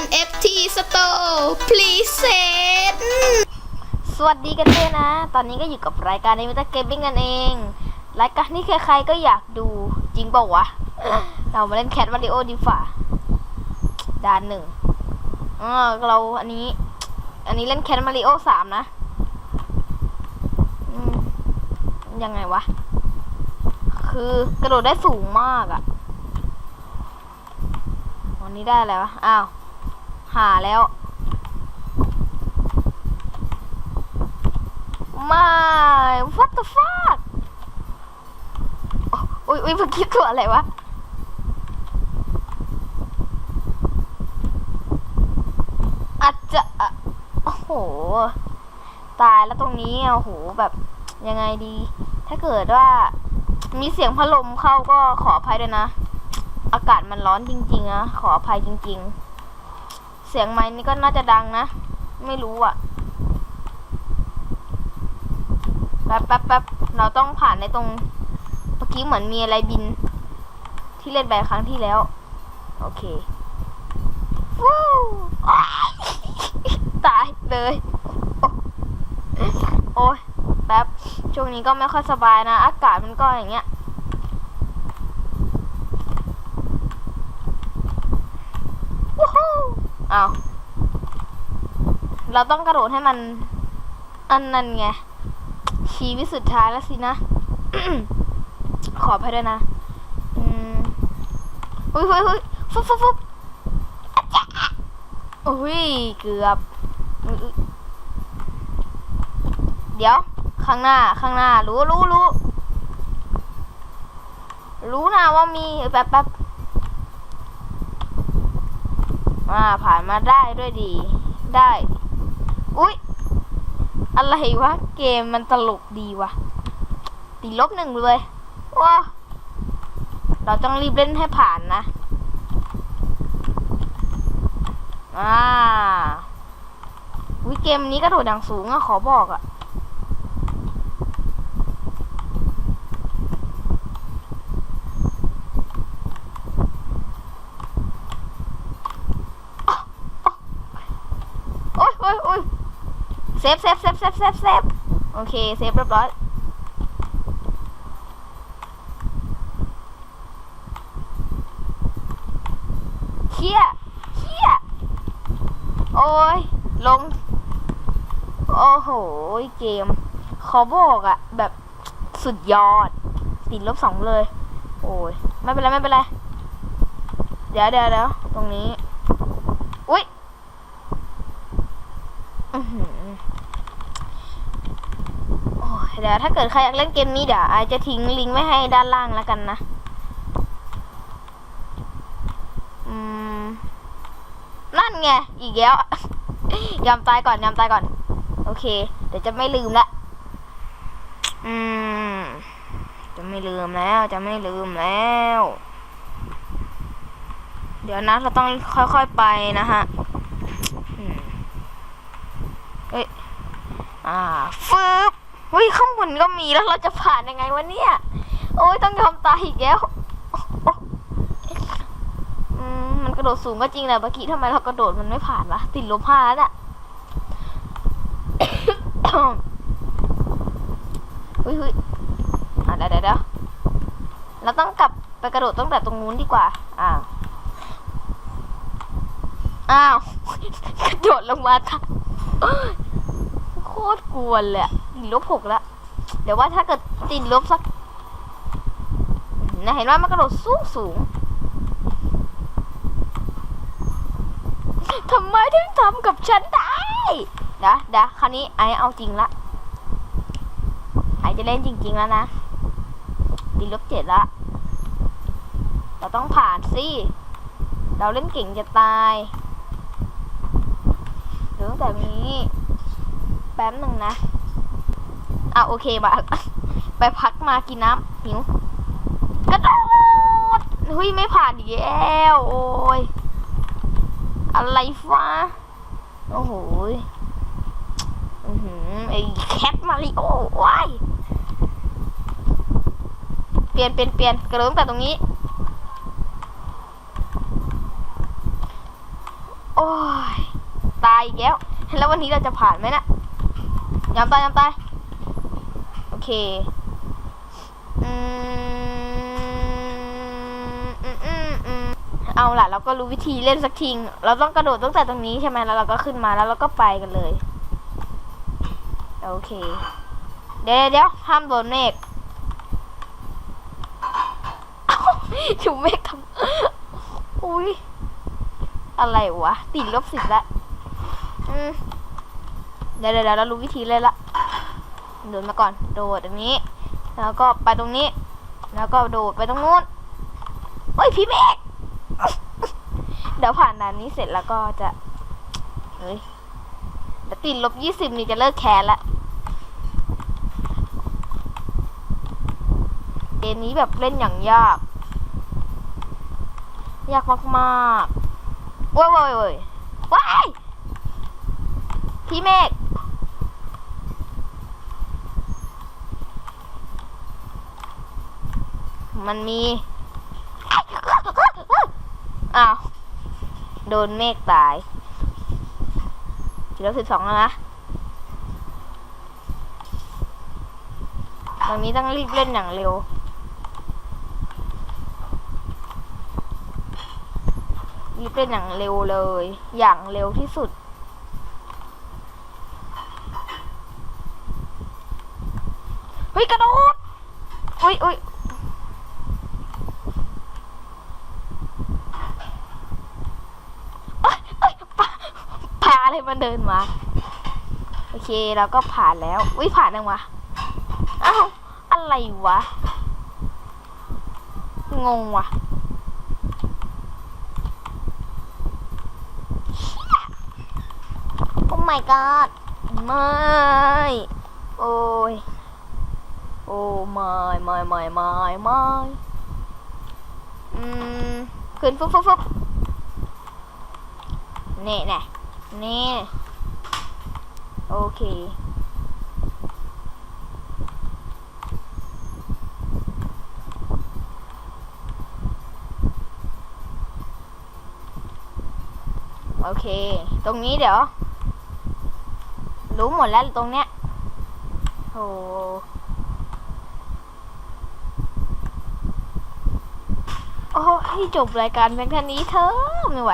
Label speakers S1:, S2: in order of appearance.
S1: NFT Store Present
S2: สวัสดีกันด้วยนะ ตอนนี้ก็อยู่กับรายการในมิตาเกมมิ่งนั่นเอง รายการนี้ใครๆก็อยากดูจริงเปล่าวะ เรามาเล่นแคทมาริโอดีฝ่าด่านหนึ่งเออเราอันนี้ อันนี้เล่นแคทมาริโอสามนะยังไงวะ คือกระโดดได้สูงมากอะวันนี้ได้อะไรวะ อ้าว หาแล้ว ไม่ what the fuck อุ้ยอุ้ยเมื่อกี้ตัวอะไรวะอาจจะโอ้โห ตายแล้วตรงนี้อะโอ้โหแบบยังไงดี ถ้าเกิดว่ามีเสียงพัดลมเข้าก็ขออภัยด้วยนะ อากาศมันร้อนจริงๆนะขออภัยจริง ๆ เสียงไม้นี่ก็น่าจะดังนะ ไม่รู้อะแป๊บแป๊บแป๊บเราต้องผ่านในตรงเมื่อกี้เหมือนมีอะไรบิน ที่เล่นไปครั้งที่แล้ว โอเควู้ายตายเลย โอ้ยแป๊บช่วงนี้ก็ไม่ค่อยสบายนะ อากาศมันก็อย่างเงี้ย วู้ฮู้ อ้าว เราต้องกระโดดให้มัน อันนั้นไง ชีวิตสุดท้ายแล้วสินะ ขออภัยด้วยนะ อืมอุ้ยอุ้ยอุ้ยฟุบฟุบฟุบอะจ๊ะอุ้ย เกือบ เดี๋ยว ข้างหน้า ข้างหน้า รู้รู้รู้ รู้นะว่ามีแป๊บแป๊บ อ่าผ่านมาได้ด้วยดี ได้ อุ้ยอะไรวะ เกมมันตลกดีวะติดลบหนึ่งเลยว้าเราต้องรีบเล่นให้ผ่านนะ อ่าวิเกมนี้กระโดดอย่างสูงอะขอบอกอะโอ้ยโอ้ยโอ้ย เซฟเซฟเซฟเซฟเซฟเซฟโอเคเซฟเรียบร้อยเชี่ยเชี่ยโอ้ยลง โอ้โห เกมขอบอกอะแบบสุดยอด ติดลบสองเลย โอ้ย ไม่เป็นไร ไม่เป็นไร เดี๋ยวเดี๋ยวเดี๋ยวตรงนี้ อุ้ยอือหือ เดี๋ยวถ้าเกิดใครอยากเล่นเกมนี้เดี๋ยวไอจะทิ้งลิงก์ไว้ให้ด้านล่างแล้วกันนะนั่นไง อีกแล้วยอมตายก่อนยอมตายก่อน โอเค เดี๋ยวจะไม่ลืมละอืมจะไม่ลืมแล้ว จะไม่ลืมแล้ว เดี๋ยวนะเราต้องค่อยๆไปนะฮะเอ้ยอ่าฟึบ เฮ้ยข้างบนก็มีแล้วเราจะผ่านยังไงวะเนี่ย โอ้ยต้องยอมตายอีกแล้วมันกระโดดสูงก็จริงแหละเมื่อกี้ทำไมเรากระโดดมันไม่ผ่านวะติดลบห้าแล้วน่ะเฮ้ยเฮ้ยอะเดี๋ยวเดี๋ยวเดี๋ยวเราต้องกลับไปกระโดดตั้งแต่ตรงนู้นดีกว่า อ้าว อ้าว กระโดดลงมาค่ะโคตรกวนเลยอะ ติดลบหกแล้วเดี๋ยวว่าถ้าเกิดติดลบสักนะเห็นว่ามันกระโดดสูงสูงทำไมถึงทำกับฉันได้เดี๋ยวเดี๋ยวคราวนี้ไอเอาจริงละ ไอจะเล่นจริง ๆ แล้วนะติดลบเจ็ดละ เราต้องผ่านสิ เราเล่นเก่งจะตายเดี๋ยวตั้งแต่นี้ แป๊บหนึ่งนะ โอเคมาไปพักมากินน้ำหิวกระโดดเฮ้ยไม่ผ่านอีกแล้วโอ้ยอะไรฟ้าโอ้โหอือหือไอ้แคทมาริโอ้ว้ายเปลี่ยนเปลี่ยนเปลี่ยนกระโดดแต่ตรงนี้ โอ้ย ตายอีกแล้ว แล้ววันนี้เราจะผ่านไหมนะยอมตายยอมตาย เคอืมอืมอืมอืมเอาล่ะ เราก็รู้วิธีเล่นสักทีเราต้องกระโดดตั้งแต่ตรงนี้ใช่ไหมแล้วเราก็ขึ้นมาแล้วเราก็ไปกันเลย โอเค เดี๋ยวเดี๋ยวห้ามโดนเมฆเอ้าถูกเมฆทำอุ้ยอะไรวะ ติดลบสิบละอืมเดี๋ยวเดี๋ยวเดี๋ยวเรารู้วิธีเลยละ โดดมาก่อน โดดตรงนี้ แล้วก็ไปตรงนี้ แล้วก็โดดไปตรงนู้นโอ้ยพี่เมฆเดี๋ยวผ่านด่านนี้เสร็จแล้วก็จะเฮ้ยเดี๋ยวติดลบยี่สิบนี่จะเลิกแคร์ละเกมนี้แบบเล่นอย่างยาก ยากมากๆว้ายว้ายว้ายว้ยพี่เมฆ มันมี อ้าว โดนเมฆตายทีละสิบสองแล้วนะ ตอนนี้ต้องรีบเล่นอย่างเร็ว รีบเล่นอย่างเร็วเลย อย่างเร็วที่สุดเฮ้ยกระโดดอุ้ยอุ้ยเอ้ยเอ้ยปลาปลาอะไร มันเดินมา โอเคเราก็ผ่านแล้วอุ้ยผ่านยังวะอ้าวอะไรวะ งงว่ะโอ้ my god ไม่ โอ้ย โอ้ไม่ไม่ไม่ไม่ไม่อืมขึ้นฟุ๊บฟุ๊บฟุ๊บนี่แน่ นี่ โอเค โอเค ตรงนี้เดี๋ยว รู้หมดแล้วตรงเนี้ยโหโอ้ให้จบรายการเพียงแค่นี้เธอะไม่ไหว